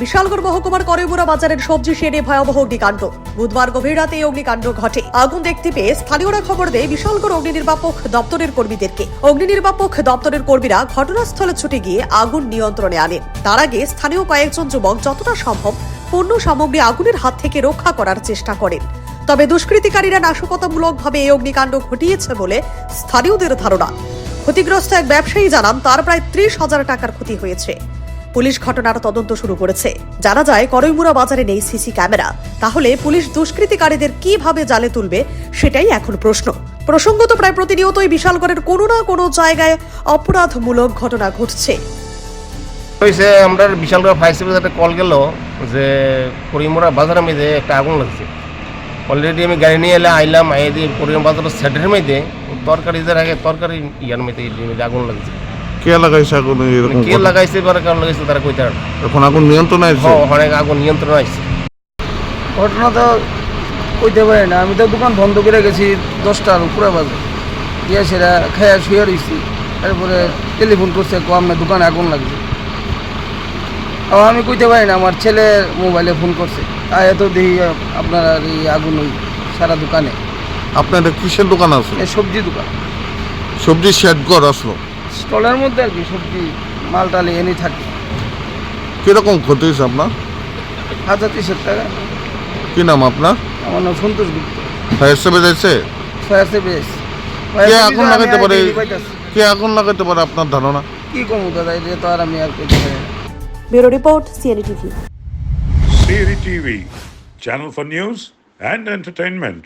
বিশালগড় মহকুমার করেমুরা বাজারের সবজি শেডে ভয়াবহ অগ্নিকাণ্ড। বুধবার গভীর রাতে এই অগ্নিকাণ্ড ঘটে। আগুন দেখতে পেয়ে স্থানীয়রা খবর দেয় বিশালগড় অগ্নি নির্বাপক দপ্তরের কর্মীদেরকে। অগ্নি নির্বাপক দপ্তরের কর্মীরা ঘটনাস্থলে ছুটে গিয়ে আগুন নিয়ন্ত্রণে আনেন। তার আগে স্থানীয় কয়েকজন যুবক যতটা সম্ভব পণ্য সামগ্রী আগুনের হাত থেকে রক্ষা করার চেষ্টা করেন। তবে দুষ্কৃতিকারীরা নাশকতামূলকভাবে এই অগ্নিকাণ্ড ঘটিয়েছে বলে স্থানীয়দের ধারণা। ক্ষতিগ্রস্ত এক ব্যবসায়ী জানান, তার প্রায় ত্রিশ হাজার টাকার ক্ষতি হয়েছে। পুলিশ ঘটনার তদন্ত শুরু করেছে। জানা যায় করইমুরা বাজারে নেই সিসি ক্যামেরা। তাহলে পুলিশ দুষ্কৃতিকারীদের কীভাবে জালে তুলবে, সেটাই এখন প্রশ্ন। প্রসঙ্গত প্রায় প্রতিনিয়তই বিশালগড়ের কোনো না কোনো জায়গায় অপরাধমূলক ঘটনা ঘটছে। হয়েছে, আমরা বিশালগড় ফায়ার সার্ভিস একটা কল গেল যে করিমোড়া বাজারের মধ্যে একটা আগুন লাগছে। অলরেডি আমি গাড়ি নিয়ে এলে আইলাম আই দিয়ে করিম বাজারের সেটের মধ্যে তরকারি যে আগে তরকারি ইয়ার মধ্যে আগুন লাগছে। কে লাগাইছে আগুন? এরকম কে লাগাইছে বা কারণ লাগাইছে তারা কইতে পারে এখন আগুন নিয়ন্ত্রণে আছে? অনেক আগুন নিয়ন্ত্রণ আসছে ঘটনা তো কইতে পারি না। আমি তো দোকান বন্ধ করে গেছি দশটার উপরে বাজে। গিয়ে সেটা খেয়ে শুয়ে রয়েছি তারপরে টেলিফোন করছে কো আপনার দোকানে আগুন লাগছে। আর আমি কইতে পারি না আমার ছেলে মোবাইলে ফোন করছে। তাই এত দেখি আপনার আর এই আগুন ওই সারা দোকানে। আপনার কিসের দোকান আছে? এই সবজি দোকান। সবজি শেড ঘর আসলো। স্টলের মধ্যে আর কি সবজি মাল টাল এনে থাকি। কীরকম ক্ষতি হয়েছে আপনার? হাজার তিরিশের টাকা। কি নাম আপনার? আমার নাম সন্তোষ গুপ্ত। ফায়ার সার্ভিস আছে? Fire service. কে আগুন লাগাইতে পারে? কে আগুন লাগাইতে পারে আপনার ধারণা? কি কমু দাদা এটা তো আর আমি আর না। Bureau report CNE TV. Siri TV, channel for news and entertainment.